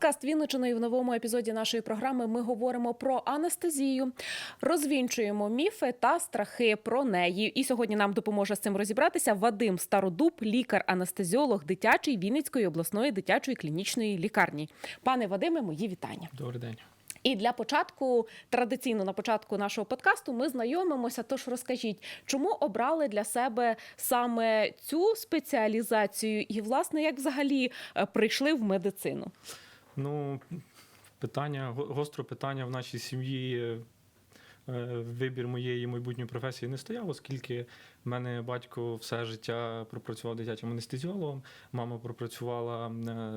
подкаст Вінничини і в новому епізоді нашої програми ми говоримо про анестезію, розвінчуємо міфи та страхи про неї. І сьогодні нам допоможе з цим розібратися Вадим Стародуб, лікар-анестезіолог дитячої Вінницької обласної дитячої клінічної лікарні. Пане Вадиме, мої вітання. Добрий день. І для початку, традиційно на початку нашого подкасту, ми знайомимося. Тож розкажіть, чому обрали для себе саме цю спеціалізацію, і власне як взагалі е, прийшли в медицину? Ну, питання, го- гостро питання в нашій сім'ї. е, е, Вибір моєї майбутньої професії не стояв, оскільки в мене батько все життя пропрацював дитячим анестезіологом, мама пропрацювала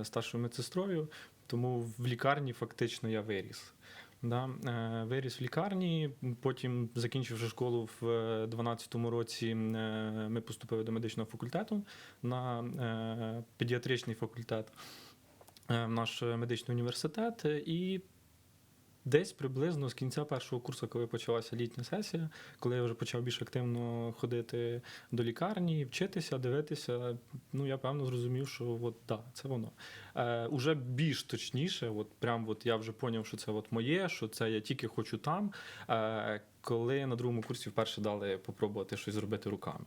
е, старшою медсестрою, тому в лікарні фактично я виріс. Да, виріс в лікарні, потім, закінчивши школу в 2012 році, ми поступили до медичного факультету на педіатричний факультет в наш медичний університет. І десь приблизно з кінця першого курсу, коли почалася літня сесія, коли я вже почав більш активно ходити до лікарні, вчитися, дивитися, ну я певно зрозумів, що от да, це воно. Е, уже більш точніше, от прям от я вже поняв, що це от моє, що це я тільки хочу там. Е, коли на другому курсі вперше дали попробувати щось зробити руками.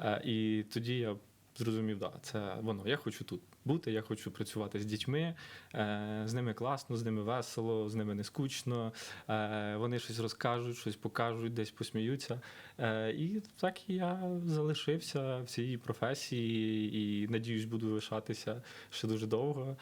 Е, і тоді я зрозумів, да, це воно. Я хочу тут бути, я хочу працювати з дітьми, е, з ними класно, з ними весело, з ними не скучно. Е, вони щось розкажуть, щось покажуть, десь посміються. Е, і так я залишився в цій професії і надіюсь, буду лишатися ще дуже довго.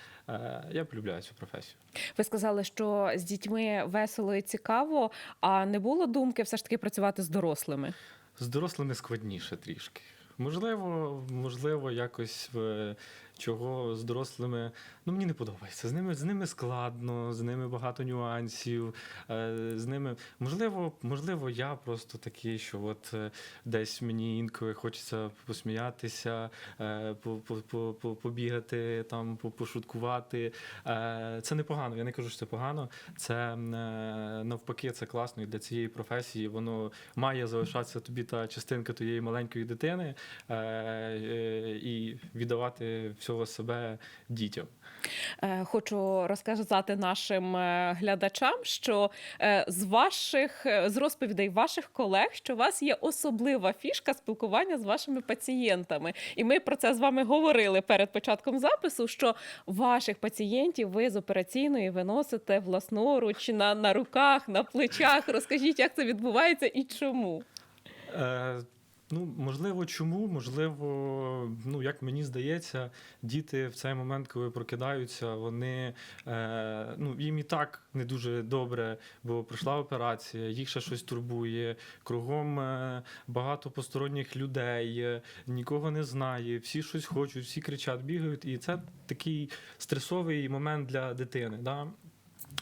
Я полюбляю цю професію. Ви сказали, що з дітьми весело і цікаво, а не було думки все ж таки працювати з дорослими? З дорослими складніше трішки. Можливо, можливо, якось е, чого з дорослими. Ну мені не подобається. З ними з ними складно, з ними багато нюансів. е, З ними можливо, можливо, я просто такий, що от е, десь мені інколи хочеться посміятися, е, по- по- по- по- побігати, там, пошуткувати. Це непогано. Я не кажу, що це погано. Це навпаки, це класно і для цієї професії. Воно має залишатися тобі та частинка твоєї маленької дитини і віддавати всього себе дітям. Е, Хочу розказати нашим е, глядачам, що е, з ваших з розповідей ваших колег, що у вас є особлива фішка спілкування з вашими пацієнтами. І ми про це з вами говорили перед початком запису. Що ваших пацієнтів ви з операційної виносите власноруч на, на руках, на плечах. Розкажіть, як це відбувається і чому? Ну, можливо, чому? Можливо, ну як мені здається, діти в цей момент, коли прокидаються, вони е, ну їм і так не дуже добре, бо пройшла операція, їх ще щось турбує. Кругом е, багато посторонніх людей, е, нікого не знає, всі щось хочуть, всі кричать, бігають, і це такий стресовий момент для дитини. Да?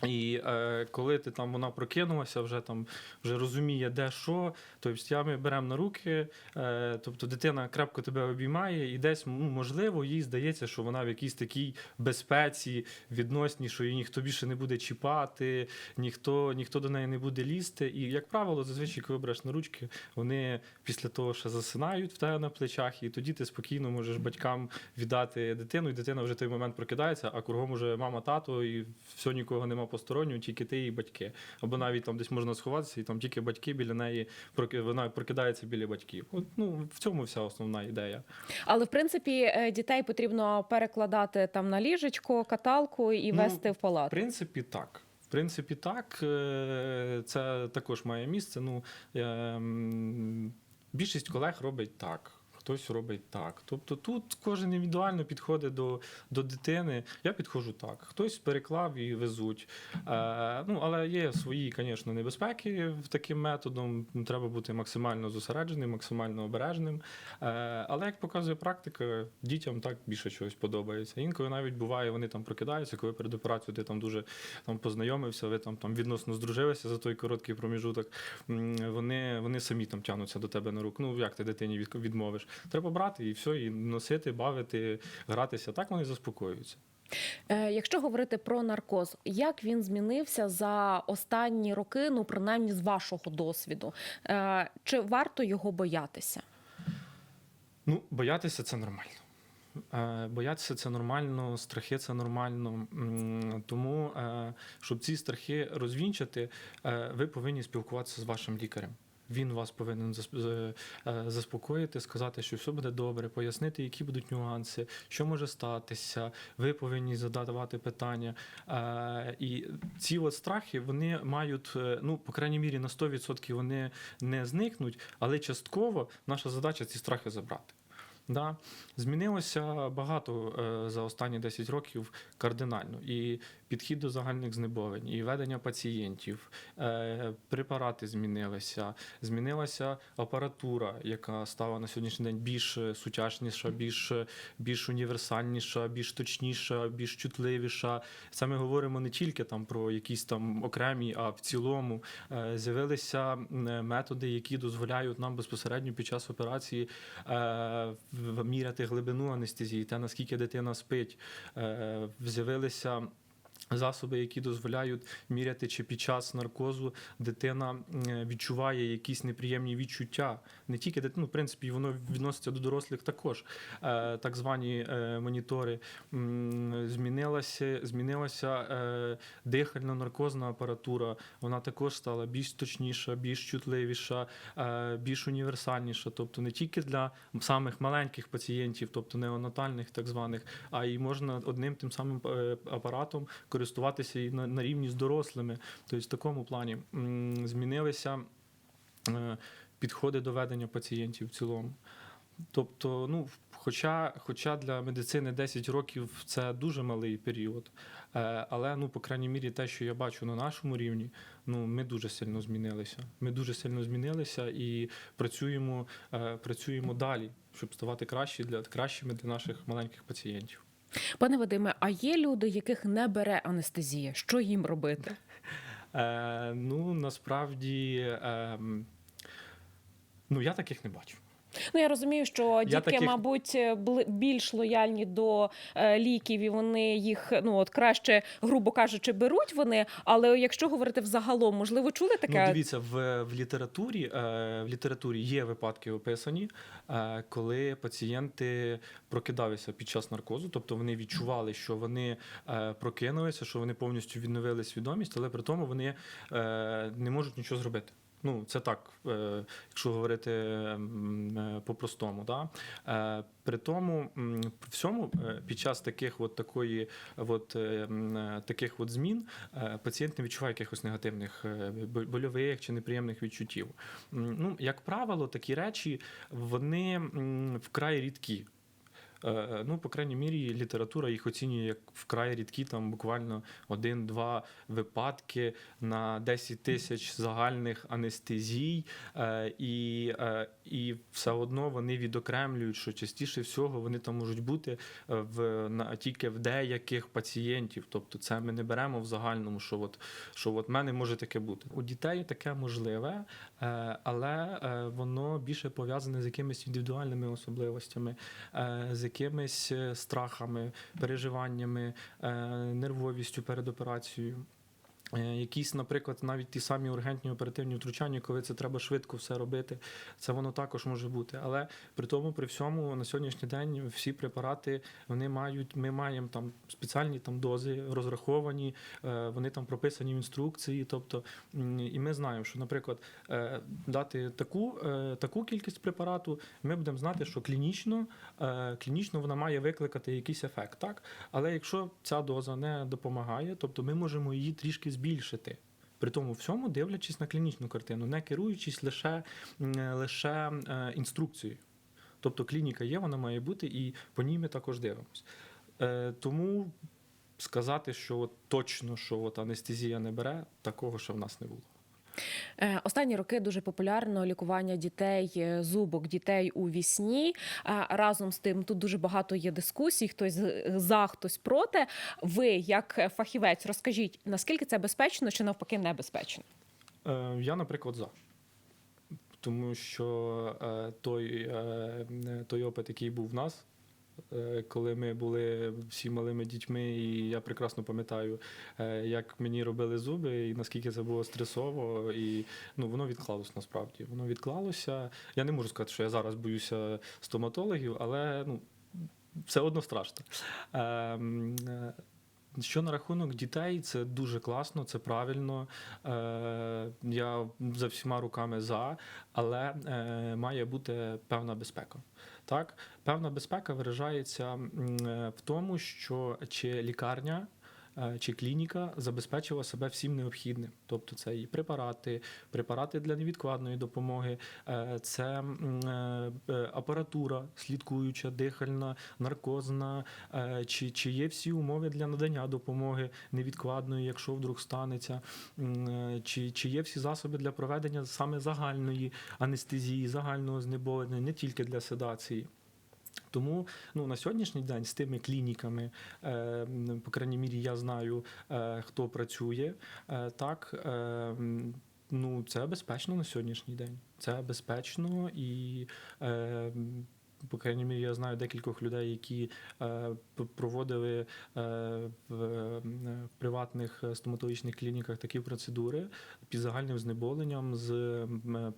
І е, коли ти там вона прокинулася, вже там вже розуміє, де що, тобто я ми беремо на руки, е, тобто дитина крепко тебе обіймає, і десь ну, можливо їй здається, що вона в якійсь такій безпеці відносній, що її ніхто більше не буде чіпати, ніхто, ніхто до неї не буде лізти. І як правило, зазвичай, коли береш на ручки, вони після того ще засинають в тебе на плечах, і тоді ти спокійно можеш батькам віддати дитину, і дитина вже в той момент прокидається, а кругом уже мама, тато, і все нікого нема постороннього, тільки ти і батьки. Або навіть там десь можна сховатися, і там тільки батьки біля неї вона прокидається біля батьків. От, ну в цьому вся основна ідея. Але в принципі е, дітей потрібно перекладати там на ліжечко, каталку і Ну, вести в В принципі, так. В принципі, так. Е, Це також має місце. Ну, е, м, більшість колег робить так. Хтось робить так. Тобто тут кожен індивідуально підходить до, до дитини. Я підходжу так. Хтось переклав і везуть. Е, ну, але є свої, звісно, небезпеки таким методом. Треба бути максимально зосередженим, максимально обережним. Е, але як показує практика, дітям так більше чогось подобається. Інколи навіть буває, вони там прокидаються, коли перед операцією ти там дуже там познайомився, ви там, там відносно здружилися за той короткий проміжуток. Вони, вони самі там тягнуться до тебе на руку. Ну як ти дитині від- відмовиш? Треба брати і все, і носити, бавити, гратися. Так вони заспокоюються. Е, Якщо говорити про наркоз, як він змінився за останні роки, ну принаймні з вашого досвіду? Е, Чи варто його боятися? Ну, боятися це нормально. Е, Боятися це нормально, страхи це нормально. Тому, щоб ці страхи розвінчати, е, ви повинні спілкуватися з вашим лікарем. Він вас повинен е, заспокоїти, сказати, що все буде добре, пояснити, які будуть нюанси, що може статися. Ви повинні задавати питання. Е, І ці от страхи вони мають, е, ну, по крайній мірі, на 100% вони не зникнуть, але частково наша задача ці страхи забрати. Да. Змінилося багато за останні 10 років кардинально. І підхід до загальних знеболень, і ведення пацієнтів, е, препарати змінилися, змінилася апаратура, яка стала на сьогоднішній день більш сучасніша, більш, більш універсальніша, більш точніша, більш чутливіша. Це ми говоримо не тільки там про якісь там окремі, а в цілому е, з'явилися методи, які дозволяють нам безпосередньо під час операції е, міряти глибину анестезії, те наскільки дитина спить. З'явилися засоби, які дозволяють міряти, чи під час наркозу дитина відчуває якісь неприємні відчуття. Не тільки дитина, ну, в принципі, воно відноситься до дорослих також. Е, Так звані е, монітори. Змінилася, змінилася е, дихально-наркозна апаратура. Вона також стала більш точніша, більш чутливіша, більш універсальніша. Тобто не тільки для самих маленьких пацієнтів, тобто неонатальних так званих, а й можна одним тим самим апаратом користуватися і на, на рівні з дорослими. Тобто в такому плані змінилися е, підходи до ведення пацієнтів в цілому. Тобто, ну, хоча, хоча для медицини 10 років це дуже малий період, е, але ну, по крайній мірі, те, що я бачу на нашому рівні, ну, ми дуже сильно змінилися. Ми дуже сильно змінилися і працюємо, е, працюємо далі, щоб ставати кращі для, кращими для наших маленьких пацієнтів. Пане Вадиме, а є люди, яких не бере анестезія? Що їм робити? Е, ну, насправді, е, ну, я таких не бачу. Ну я розумію, що дітки, таких- мабуть, бли- більш лояльні до е, ліків, і вони їх ну от краще, грубо кажучи, беруть вони. Але якщо говорити взагалом, можливо, чули таке? Ну, дивіться, в, в літературі е, в літературі є випадки описані, е, коли пацієнти прокидалися під час наркозу, тобто вони відчували, що вони е, прокинулися, що вони повністю відновили свідомість, але при тому вони е, не можуть нічого зробити. Ну, це так, е, якщо говорити е, по-простому. Да? Е, При тому всьому під час таких от такої от, таких от змін пацієнт не відчуває якихось негативних больових чи неприємних відчуттів. Ну, як правило, такі речі вони вкрай рідкі. Е, Ну, по крайній мірі, література їх оцінює як вкрай рідкі, там буквально один-два випадки на 10 тисяч загальних анестезій, е, і, е, і все одно вони відокремлюють, що частіше всього вони там можуть бути е, в на тільки в деяких пацієнтів. Тобто, це ми не беремо в загальному, що от що от мене може таке бути. У дітей таке можливе, е, але е, воно більше пов'язане з якимись індивідуальними особливостями, з якимись страхами, переживаннями, нервовістю перед операцією. Е, Якісь, наприклад, навіть ті самі ургентні оперативні втручання, коли це треба швидко все робити, це воно також може бути. Але при тому, при всьому, на сьогоднішній день всі препарати вони мають, ми маємо там спеціальні там дози розраховані, е, вони там прописані в інструкції. Тобто, і ми знаємо, що, наприклад, е, дати таку, таку кількість препарату, ми будемо знати, що клінічно, клінічно вона має викликати якийсь ефект. Так? Але якщо ця доза не допомагає, тобто ми можемо її трішки збільшити. При тому всьому дивлячись на клінічну картину, не керуючись лише, лише е, інструкцією. Тобто клініка є, вона має бути, і по ній ми також дивимося. Е, тому сказати, що точно що от анестезія не бере, такого ще в нас не було. Е, Останні роки дуже популярно лікування дітей, е, зубок дітей у вісні. Разом з тим тут дуже багато є дискусій, хтось за, хтось проти. Ви, як фахівець, розкажіть, наскільки це безпечно чи навпаки небезпечно? Е, Я, наприклад, за. Тому що е, той, е, той опит, який був в нас, е, коли ми були всі малими дітьми, і я прекрасно пам'ятаю, е, як мені робили зуби, і наскільки це було стресово, і ну, воно відклалося насправді. Воно відклалося. Я не можу сказати, що я зараз боюся стоматологів, але ну, все одно страшно. Що на рахунок дітей, це дуже класно, це правильно. Е, я за всіма руками за, але е, має бути певна безпека. Так, певна безпека виражається е, в тому, що чи лікарня. Е, Чи клініка забезпечила себе всім необхідним, тобто це і препарати, препарати для невідкладної допомоги, е, це е, апаратура слідкуюча, дихальна, наркозна, чи, чи є всі умови для надання допомоги невідкладної, якщо вдруг станеться, чи, чи є всі засоби для проведення саме загальної анестезії, загального знеболення, не тільки для седації. Тому ну, на сьогоднішній день з тими клініками, е, по крайній мірі, я знаю, е, хто працює. Е, так, ну, це безпечно на сьогоднішній день. Це безпечно і. Е, по крайній мірі, я знаю декількох людей, які е, проводили е, в, е, приватних стоматологічних клініках такі процедури під загальним знеболенням з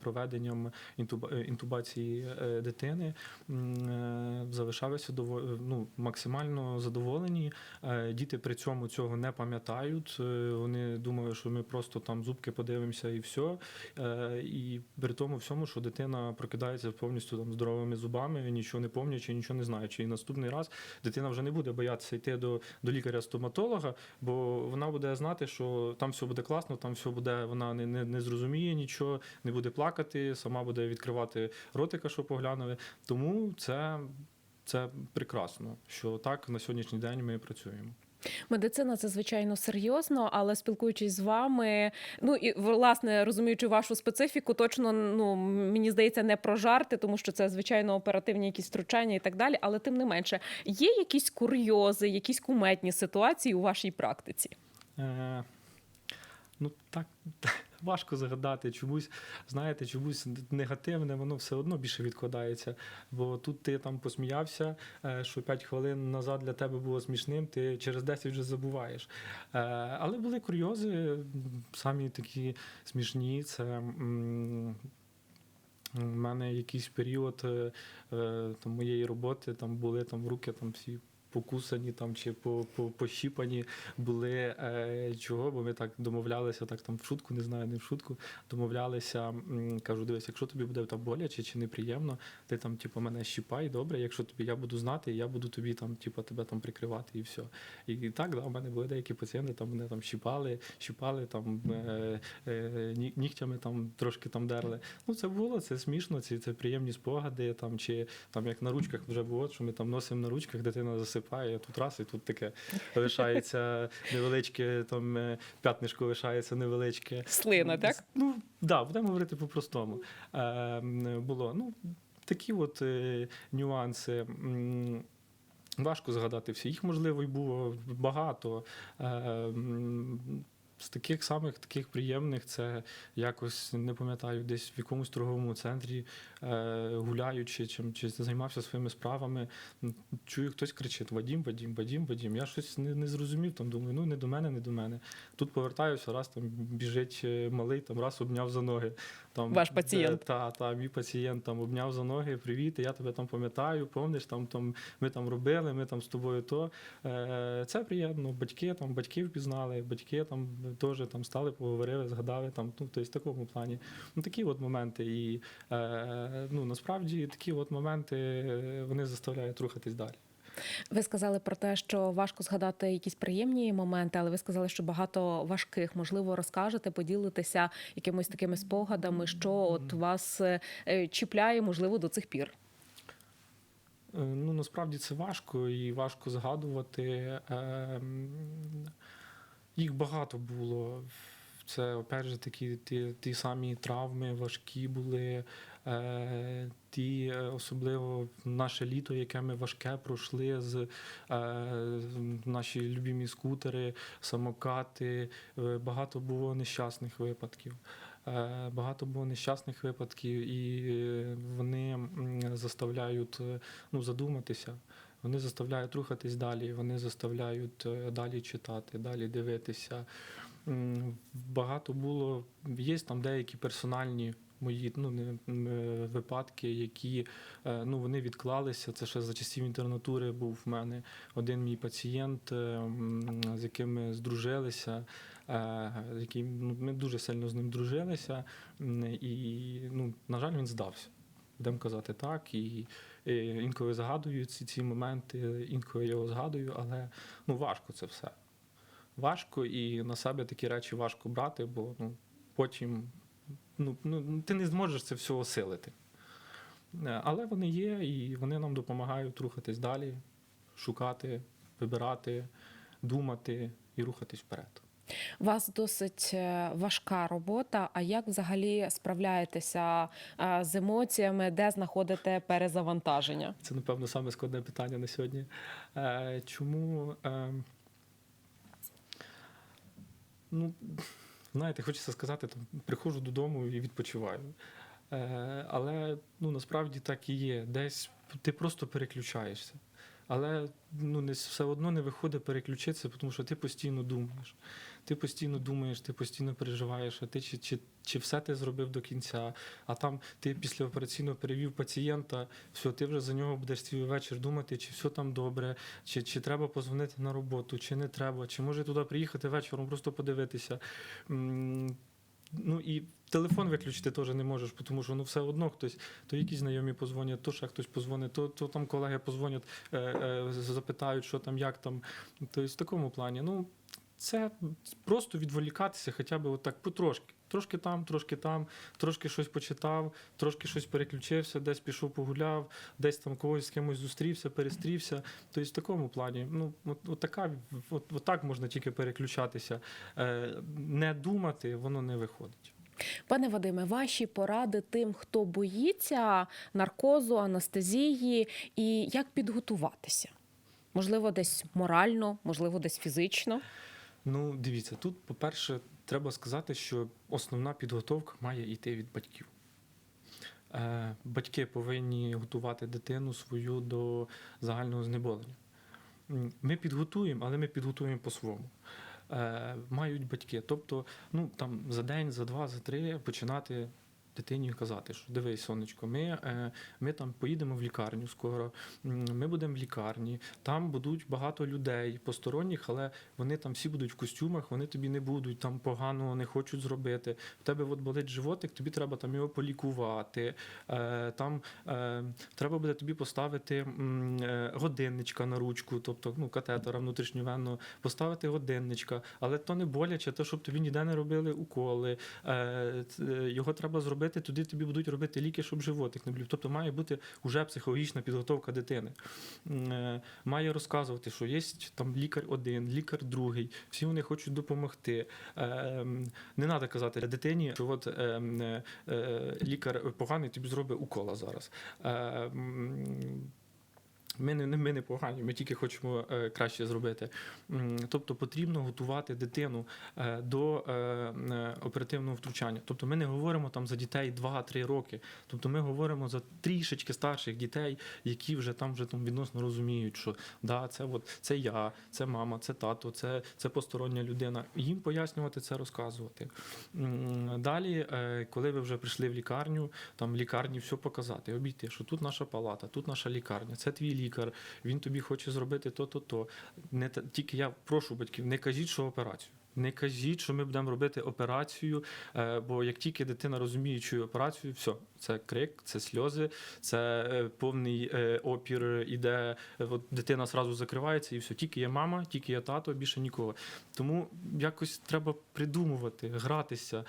проведенням інтуба- інтубації дитини, залишалися ну, максимально задоволені. Діти при цьому цього не пам'ятають. Вони думали, що ми просто там зубки подивимося і все. І при тому всьому, що дитина прокидається повністю там здоровими зубами, нічого не пам'ятаючи, нічого не знаючи. І наступний раз дитина вже не буде боятися йти до, до лікаря-стоматолога, бо вона буде знати, що там все буде класно, там все буде, вона не, не, не зрозуміє нічого, не буде плакати, сама буде відкривати ротика, що поглянули. Тому це. Це прекрасно, що так на сьогоднішній день ми працюємо. Медицина це звичайно серйозно, але спілкуючись з вами, ну і власне розуміючи вашу специфіку, точно ну мені здається, не про жарти, тому що це звичайно оперативні якісь втручання і так далі. Але тим не менше, є якісь курйози, якісь куметні ситуації у вашій практиці. Е, ну так важко згадати. Чомусь, знаєте, чомусь негативне, воно все одно більше відкладається. Бо тут ти там посміявся, е, що 5 хвилин назад для тебе було смішним, ти через 10 вже забуваєш. Е, але були курйози, самі такі смішні. Це. у мене якийсь період е, там, моєї роботи там були там руки там всі покусані там чи по, по, пощіпані були е, чого, бо ми так домовлялися, так там в шутку, не знаю, не в шутку. Домовлялися, кажу, дивись, якщо тобі буде там боляче чи неприємно, ти там, типу, мене щіпай, добре. Якщо тобі я буду знати, я буду тобі там, типу, тебе там прикривати і все. І, і так, да, у мене були деякі пацієнти, там мене там щіпали, щіпали там е, е, нігтями там трошки там дерли. Ну, це було, це смішно, це, це приємні спогади. Там, чи там як на ручках вже було, що ми там носимо на ручках, дитина засипає, тут раз, і тут таке лишається невеличке, там е, п'ятнишко лишається невеличке. Слина, так? Ну, так, да, будемо говорити по-простому. Е, було. Ну, такі от е, нюанси. Важко згадати всі. Їх, можливо, і було багато. Е, з таких самих таких приємних, це якось не пам'ятаю, десь в якомусь торговому центрі гуляючи, чим чи займався своїми справами. Чую, хтось кричить: Вадім, Вадім, Вадім, Вадім. Я щось не, не зрозумів. Там думаю, ну не до мене, не до мене. Тут повертаюся, раз там біжить е, малий, там раз обняв за ноги. Там, Ваш пацієнт. Е, Та, та, мій пацієнт там обняв за ноги, привіт, я тебе там пам'ятаю, помниш, там, там ми там робили, ми там з тобою то. Е, це приємно. Батьки там батьків пізнали, батьки там теж там стали, поговорили, згадали там. Ну, тобто в такому плані. Ну, такі от моменти. І е, ну, насправді такі от моменти е, вони заставляють рухатись далі. Ви сказали про те, що важко згадати якісь приємні моменти, але ви сказали, що багато важких. Можливо, розкажете, поділитеся якимись такими спогадами, що от вас е, е, чіпляє, можливо, до цих пір. Ну, насправді це важко і важко згадувати. Ем, Їх багато було. Це, опять же, такі ті, ті самі травми важкі були. Е, ті, е, особливо наше літо, яке ми важке пройшли з е, наші любимі скутери, самокати. Е, багато було нещасних випадків. Е, Багато було нещасних випадків, і е, вони заставляють ну, задуматися. Вони заставляють рухатись далі, вони заставляють далі читати, далі дивитися. Багато було, є там деякі персональні мої ну, не, е, випадки, які е, ну, вони відклалися. Це ще за часів інтернатури був в мене один мій пацієнт, е, з яким ми здружилися. Який ну, ми дуже сильно з ним дружилися, і ну, на жаль, він здався. Будемо казати так. І, і інколи згадую ці, ці моменти, інколи його згадую, але ну, важко це все. Важко і на себе такі речі важко брати, бо ну, потім ну, ну, ти не зможеш це все осилити. Е, Але вони є, і вони нам допомагають рухатись далі, шукати, вибирати, думати і рухатись вперед. У вас досить е, важка робота. А як взагалі справляєтеся е, з емоціями, де знаходите перезавантаження? Це, напевно, саме складне питання на сьогодні. Чому? Ну, знаєте, хочеться сказати, там, приходжу додому і відпочиваю. Е, але ну, насправді так і є. Десь ти просто переключаєшся. Але ну, не, все одно не виходить переключитися, тому що ти постійно думаєш. Ти постійно думаєш, ти постійно переживаєш, а ти чи, чи, чи все ти зробив до кінця, а там ти після операційно перевів пацієнта, все, ти вже за нього будеш свій вечір думати, чи все там добре, чи, чи треба позвонити на роботу, чи не треба, чи може туди приїхати вечором, просто подивитися. Ну і телефон виключити теж не можеш, тому що ну все одно хтось, то якісь знайомі позвонять, то ще хтось позвонить, то, то там колеги позвонять, е, е, запитають, що там, як там. Тобто в такому плані. Ну, це просто відволікатися хоча б отак потрошки. Трошки там, трошки там, трошки щось почитав, трошки щось переключився, десь пішов погуляв, десь там когось з кимось зустрівся, перестрівся. Тобто в такому плані, ну от, от така, от, от так можна тільки переключатися. Е, не думати, воно не виходить. Пане Вадиме, ваші поради тим, хто боїться наркозу, анестезії, і як підготуватися? Можливо, десь морально, можливо, десь фізично. Ну, дивіться, тут, по-перше, треба сказати, що основна підготовка має йти від батьків. Е, Батьки повинні готувати дитину свою до загального знеболення. Ми підготуємо, але ми підготуємо по-своєму. Е, Мають батьки. Тобто, ну там за день, за два, за три починати дитині казати, що дивись, сонечко, ми, е, ми там поїдемо в лікарню скоро, ми будемо в лікарні, там будуть багато людей посторонніх, але вони там всі будуть в костюмах, вони тобі не будуть там погано не хочуть зробити. В тебе от болить животик, тобі треба там його полікувати. Е, Там е, треба буде тобі поставити годинничка на ручку, тобто ну, катетера внутрішньовенно, поставити годинничка, але то не боляче, то щоб тобі ніде не робили уколи. Його треба зробити, туди тобі будуть робити ліки, щоб животик не блів. Тобто має бути вже психологічна підготовка дитини. Е, Має розказувати, що є там лікар один, лікар другий, всі вони хочуть допомогти. Е, Не треба казати дитині, що от е, м, е, е, лікар поганий тобі зробить укола зараз. Ми не, ми не погані, ми тільки хочемо е, краще зробити. Тобто потрібно готувати дитину е, до е, оперативного втручання. Тобто ми не говоримо там за дітей 2-3 роки. Тобто ми говоримо за трішечки старших дітей, які вже там вже там відносно розуміють, що да, це от це я, це мама, це тато, це, це постороння людина. Їм пояснювати це, розказувати. Далі, коли ви вже прийшли в лікарню, там в лікарні все показати, обійти, що тут наша палата, тут наша лікарня, це твій лікар, він тобі хоче зробити то-то, то. Не тільки я прошу батьків, не кажіть, що операцію. Не кажіть, що ми будемо робити операцію, е, бо як тільки дитина розуміє, що операцію, все, це крик, це сльози, це е, повний е, опір іде. От дитина зразу закривається, і все. Тільки є мама, тільки є тато, більше нікого. Тому якось треба придумувати, гратися,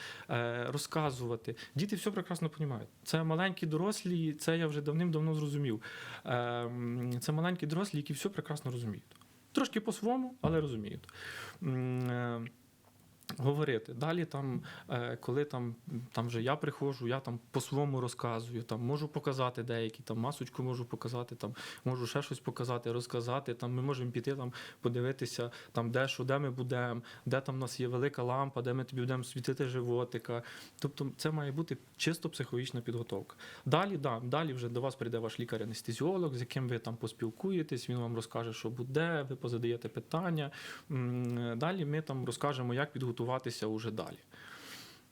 розказувати. Діти все прекрасно розуміють. Це маленькі дорослі, це я вже давним-давно зрозумів. Е, Це маленькі дорослі, які все прекрасно розуміють. Трошки по-своєму, але розуміють. Говорити. Далі, там, е, коли там, там вже я приходжу, я там по-своєму розказую, там можу показати деякі, там масочку можу показати, там можу ще щось показати, розказати. Там ми можемо піти там подивитися, там де що, де ми будемо, де там у нас є велика лампа, де ми тобі будемо світити животика. Тобто це має бути чисто психологічна підготовка. Далі, да, далі вже до вас прийде ваш лікар-анестезіолог, з яким ви там поспілкуєтесь, він вам розкаже, що буде, ви позадаєте питання. Далі ми там розкажемо, як підготуватися уже далі.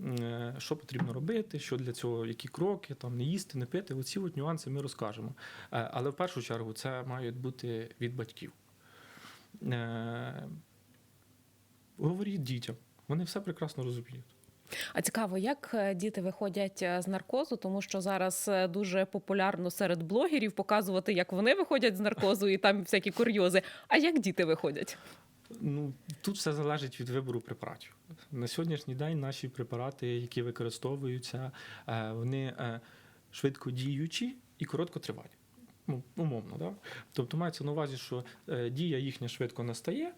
е, що потрібно робити, що для цього, які кроки, там не їсти, не пити. Оці от нюанси ми розкажемо. Е, Але в першу чергу це мають бути від батьків. Е, Говоріть дітям, вони все прекрасно розуміють. А цікаво, як діти виходять з наркозу, тому що зараз дуже популярно серед блогерів показувати, як вони виходять з наркозу, і там всякі курйози. А як діти виходять? Ну, тут все залежить від вибору препаратів. На сьогоднішній день наші препарати, які використовуються, е, вони е, швидкодіючі і короткотривалі. Ну, умовно, да? Тобто мається на увазі, що е, дія їхня швидко настає,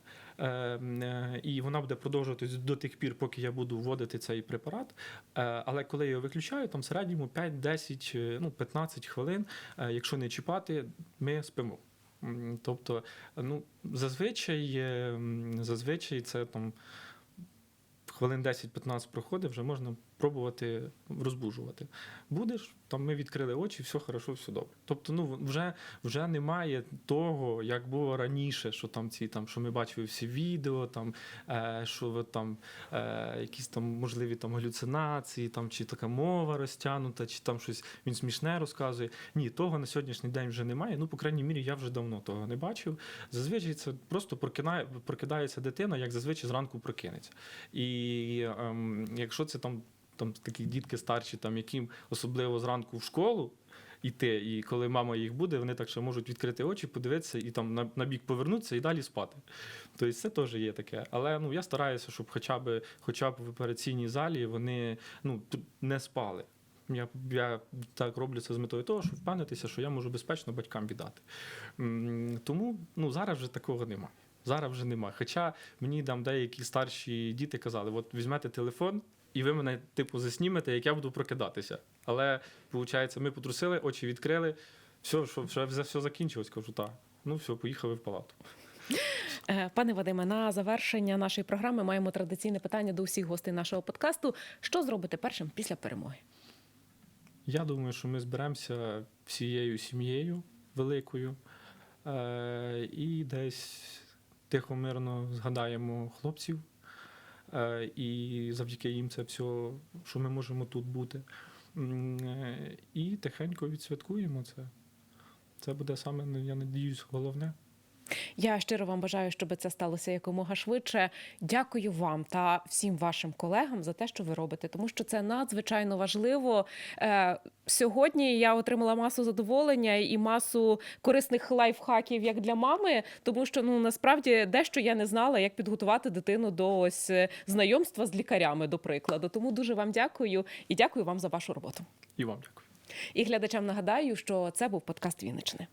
і вона буде продовжуватись до тих пір, поки я буду вводити цей препарат. Але коли я його виключаю, там середньому 5-10, е, ну, 15 хвилин, якщо не чіпати, ми спимо. Тобто, ну, зазвичай, е, зазвичай це там хвилин 10-15 проходить, вже можна пробувати розбужувати. Будеш, там ми відкрили очі, все хорошо, все добре. Тобто, ну вже, вже немає того, як було раніше, що там ці там, що ми бачили всі відео, там е, що там е, якісь там можливі там галюцинації, там чи така мова розтягнута, чи там щось він смішне розказує. Ні, того на сьогоднішній день вже немає. Ну, по крайній мірі, я вже давно того не бачив. Зазвичай це просто прокидає, прокидається дитина, як зазвичай зранку прокинеться. І ем, якщо це там, там такі дітки старші, там, яким особливо зранку в школу. Іти, і коли мама їх буде, вони так ще можуть відкрити очі, подивитися і там на, на бік повернутися і далі спати. Тобто це теж є таке. Але ну я стараюся, щоб хоча б хоча б в операційній залі вони ну не спали. Я, я так роблю це з метою того, щоб впевнитися, що я можу безпечно батькам віддати. Тому ну зараз вже такого немає. Зараз вже немає. Хоча мені там деякі старші діти казали: от візьмете телефон, і ви мене, типу, заснімете, як я буду прокидатися. Але, виходить, ми потрусили, очі відкрили, все, що вже все, все закінчилось. Кажу, так. Ну все, поїхали в палату. Е, Пане Вадиме, на завершення нашої програми маємо традиційне питання до усіх гостей нашого подкасту. Що зробите першим після перемоги? Я думаю, що ми зберемося всією сім'єю великою е- і десь тихо мирно згадаємо хлопців. Е- і завдяки їм це все, що ми можемо тут бути. Е, І тихенько відсвяткуємо це. Це буде саме, я надіюсь, головне. Я щиро вам бажаю, щоб це сталося якомога швидше. Дякую вам та всім вашим колегам за те, що ви робите, тому що це надзвичайно важливо. Е, сьогодні я отримала масу задоволення і масу корисних лайфхаків як для мами, тому що ну насправді дещо я не знала, як підготувати дитину до ось е, знайомства з лікарями, до прикладу. Тому дуже вам дякую і дякую вам за вашу роботу. І вам дякую. І глядачам нагадаю, що це був подкаст Вінничини.